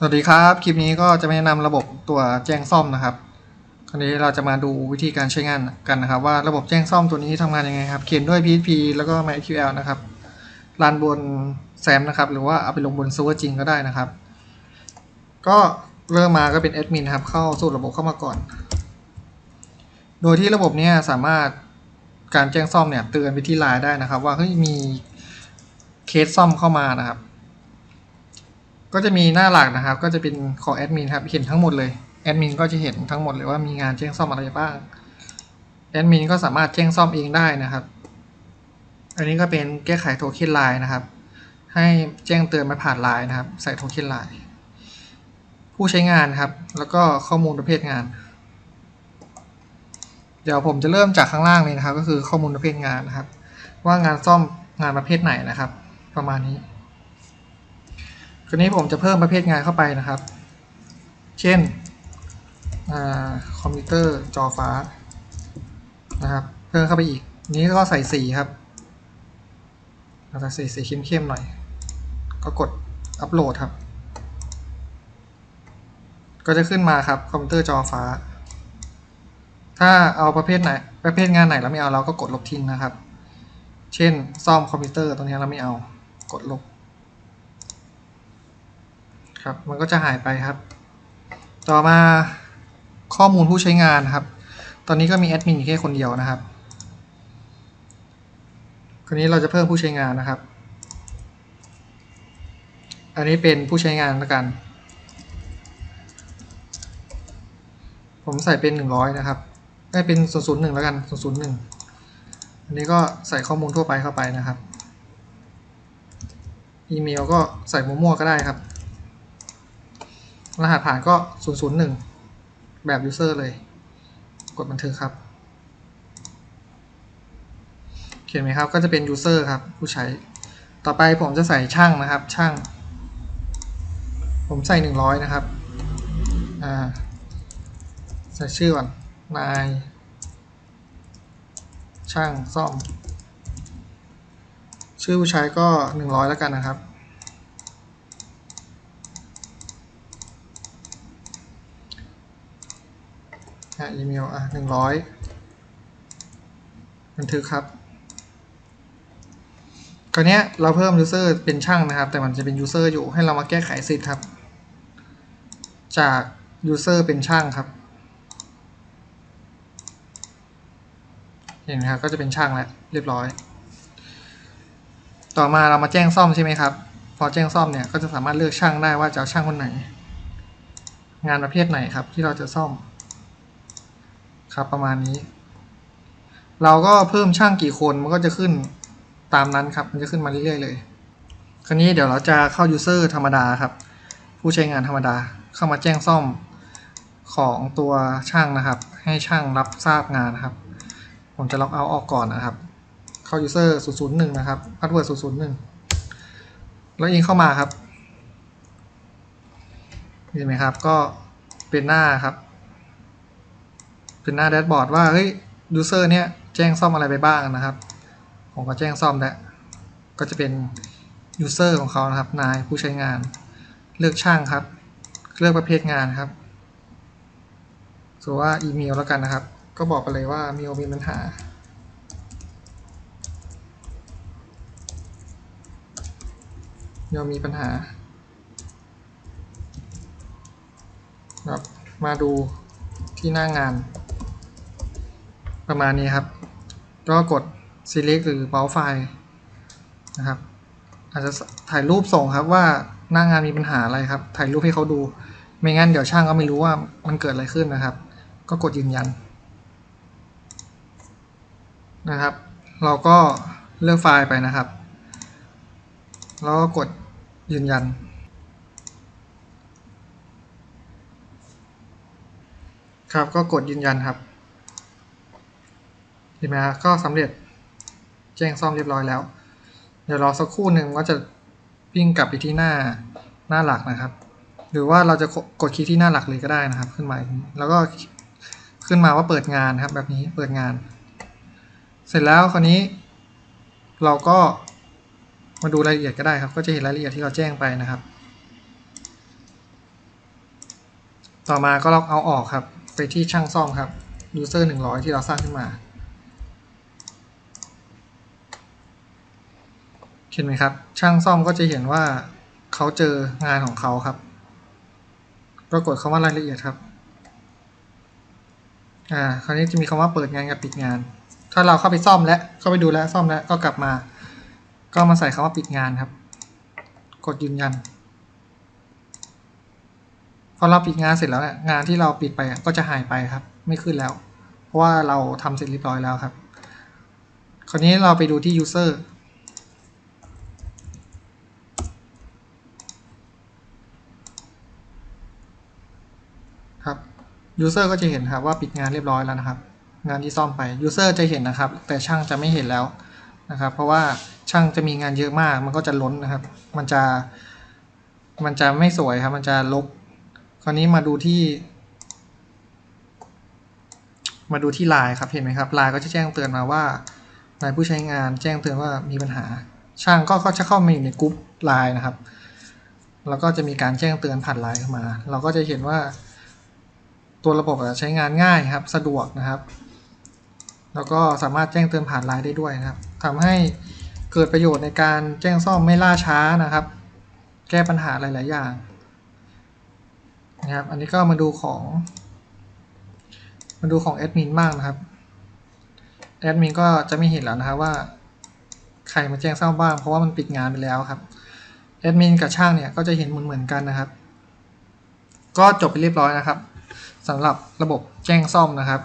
สวัสดีครับ คลิปนี้ก็จะแนะนำระบบตัวแจ้งซ่อมนะครับ คราวนี้เราจะมาดูวิธีการใช้งานกันนะครับ ว่าระบบแจ้งซ่อมตัวนี้ทำงานยังไงครับ เขียนด้วย PHP แล้วก็ MySQL นะครับรันบนแซมนะครับ หรือว่าเอาไปลงบนเซิร์ฟเวอร์จริงก็ได้นะครับ ก็เริ่มมาก็เป็นแอดมินครับ เข้าสู่ระบบเข้ามาก่อน โดยที่ระบบเนี้ยสามารถการแจ้งซ่อมเนี่ยเตือนไปที่ไลน์ได้นะครับ ว่าเฮ้ยมีเคสซ่อมเข้ามานะครับ ก็จะมีหน้าหลักนะครับ ก็จะเป็นของแอดมินครับ เห็นทั้งหมดเลย แอดมินก็จะเห็นทั้งหมดเลยว่ามีงานแจ้งซ่อมอะไรบ้าง แอดมินก็สามารถแจ้งซ่อมเองได้นะครับ อันนี้ก็เป็นแก้ไขโทเค็นไลน์นะครับ ให้แจ้งเตือนมาผ่านไลน์นะครับ ใส่โทเค็นไลน์ ผู้ใช้งานครับ แล้วก็ข้อมูลประเภทงาน เดี๋ยวผมจะเริ่มจากข้างล่างเลยนะครับ ก็คือข้อมูลประเภทงานนะครับ ว่างานซ่อมงานประเภทไหนนะครับ ประมาณนี้ คราวนี้ผมจะเพิ่มประเภทงานเข้าไปนะครับ เช่นอคอมพิวเตอร์จอฟ้านะครับ เพิ่มเข้าไปอีก นี้ก็ใส่สีครับเราจะใส่สีเข้มๆหน่อย ก็กดอัปโหลดครับ ก็จะขึ้นมาครับคอมพิวเตอร์จอฟ้า ถ้าเอาประเภทไหน ประเภทงานไหนเราไม่เอาเราก็กดลบทิ้งนะครับ เช่นซ่อมคอมพิวเตอร์ตรงนี้เราไม่เอา กดลบ ครับ มันก็จะหายไปครับ ต่อมาข้อมูลผู้ใช้งานครับ ตอนนี้ก็มีแอดมินอยู่แค่คนเดียวนะครับคราวนี้เราจะเพิ่มผู้ใช้งานนะครับ อันนี้เป็นผู้ใช้งานแล้วกัน ผมใส่เป็นหนึ่งร้อยนะครับ ได้เป็นศูนย์ศูนย์หนึ่งแล้วกันศูนย์ศูนย์หนึ่งอันนี้ก็ใส่ข้อมูลทั่วไปเข้าไปนะครับ อีเมลก็ใส่มั่วๆก็ได้ครับ รหัสผ่านก็ 001 แบบ user เลย กดบันทึกครับ เขียนไหมครับ ก็จะเป็น user ครับ ผู้ใช้ ต่อไปผมจะใส่ช่างนะครับ ช่าง ผมใส่ 100 นะครับ อ่า ใส่ชื่อก่อน นาย ช่างซ่อม ชื่อผู้ใช้ก็ 100 แล้วกันนะครับ อะอีเมลอะหนึ่งร้อยบันทึกครับคราวนี้เราเพิ่ม user เป็นช่างนะครับ แต่มันจะเป็น user อยู่ให้เรามาแก้ไขสิทธิ์ครับ จาก user เป็นช่างครับ เห็นไหมครับก็จะเป็นช่างแล้วเรียบร้อย ต่อมาเรามาแจ้งซ่อมใช่ไหมครับ พอแจ้งซ่อมเนี่ยก็จะสามารถเลือกช่างได้ว่าจะเอาช่างคนไหน งานประเภทไหนครับที่เราจะซ่อม ครับประมาณนี้ เราก็เพิ่มช่างกี่คนมันก็จะขึ้นตามนั้นครับ มันจะขึ้นมาเรื่อยๆเลย คราวนี้เดี๋ยวเราจะเข้า user ธรรมดาครับ ผู้ใช้งานธรรมดาเข้ามาแจ้งซ่อมของตัวช่างนะครับ ให้ช่างรับทราบงานนะครับ ผมจะล็อกเอาออกก่อนนะครับ เข้า user 001 นะครับ password 001 แล้วอิงเข้ามาครับเห็นไหมครับ ก็เป็นหน้าครับ เป็นหน้าแดชบอร์ดว่าเฮ้ยยูเซอร์เนี้ยแจ้งซ่อมอะไรไปบ้างนะครับ ผมก็แจ้งซ่อมแล้วก็จะเป็นยูเซอร์ของเขานะครับนายผู้ใช้งาน เลือกช่างครับ เลือกประเภทงานครับสมมติว่าอีเมลแล้วกันนะครับ ก็บอกไปเลยว่ามีมีปัญหาเดี๋ยวมีปัญหาครับมาดูที่หน้างาน ประมาณนี้ครับ ก็กด select หรือ browse file นะครับ อาจจะถ่ายรูปส่งครับว่าหน้างานมีปัญหาอะไรครับ ถ่ายรูปให้เขาดู ไม่งั้นเดี๋ยวช่างก็ไม่รู้ว่ามันเกิดอะไรขึ้นนะครับ ก็กดยืนยันนะครับ เราก็เลือกไฟล์ไปนะครับ แล้วก็กดยืนยัน ครับก็กดยืนยันครับ เห็นไหมครับก็สำเร็จแจ้งซ่อมเรียบร้อยแล้ว เดี๋ยวรอสักครู่หนึ่งก็จะวิ่งกลับไปที่หน้าหน้าหลักนะครับ หรือว่าเราจะกดคลิกที่หน้าหลักเลยก็ได้นะครับ ขึ้นมาแล้วก็ขึ้นมาว่าเปิดงานครับ แบบนี้เปิดงาน เสร็จแล้วคราวนี้ เราก็มาดูรายละเอียดก็ได้ครับ ก็จะเห็นรายละเอียดที่เราแจ้งไปนะครับ ต่อมาก็ล็อกเอาออกครับ ไปที่ช่างซ่อมครับ user หนึ่งร้อยที่เราสร้างขึ้นมา เห็นไหมครับ ช่างซ่อมก็จะเห็นว่าเขาเจองานของเขาครับปรากฏคำว่ารายละเอียดครับ อ่า คราวนี้จะมีคำว่าเปิดงานกับปิดงาน ถ้าเราเข้าไปซ่อมแล้ว เข้าไปดูแล้วซ่อมแล้วก็กลับมา ก็มาใส่คำว่าปิดงานครับ กดยืนยัน พอเราปิดงานเสร็จแล้วเนี่ยงานที่เราปิดไปก็จะหายไปครับ ไม่ขึ้นแล้ว เพราะว่าเราทำเสร็จเรียบร้อยแล้วครับ คราวนี้เราไปดูที่ user ครับ user ก็จะเห็นครับว่าปิดงานเรียบร้อยแล้วนะครับ งานที่ซ่อมไป user จะเห็นนะครับ แต่ช่างจะไม่เห็นแล้วนะครับ เพราะว่าช่างจะมีงานเยอะมาก มันก็จะล้นนะครับ มันจะ มันจะไม่สวยครับ มันจะลบ คราวนี้มาดูที่ มาดูที่ไลน์ครับเห็นไหมครับไลน์ก็จะแจ้งเตือนมาว่า นายผู้ใช้งานแจ้งเตือนว่ามีปัญหา ช่างก็ก็จะเข้ามาอยู่ในกลุ่มไลน์นะครับ แล้วก็จะมีการแจ้งเตือนผ่านไลน์เข้ามา เราก็จะเห็นว่า ตัวระบบใช้งานง่ายครับ สะดวกนะครับ แล้วก็สามารถแจ้งเตือนผ่านไลน์ได้ด้วยนะครับทำให้เกิดประโยชน์ในการแจ้งซ่อมไม่ล่าช้านะครับ แก้ปัญหาหลาย ๆ อย่างนะครับ อันนี้ก็มาดูของ มาดูของแอดมินบ้างนะครับ แอดมินก็จะไม่เห็นแล้วนะครับว่า ใครมาแจ้งซ่อมบ้าง เพราะว่ามันปิดงานไปแล้วครับ แอดมินกับช่างเนี่ยก็จะเห็นเหมือนๆกันนะครับ ก็จบไปเรียบร้อยนะครับ สำหรับระบบแจ้งซ่อมนะครับ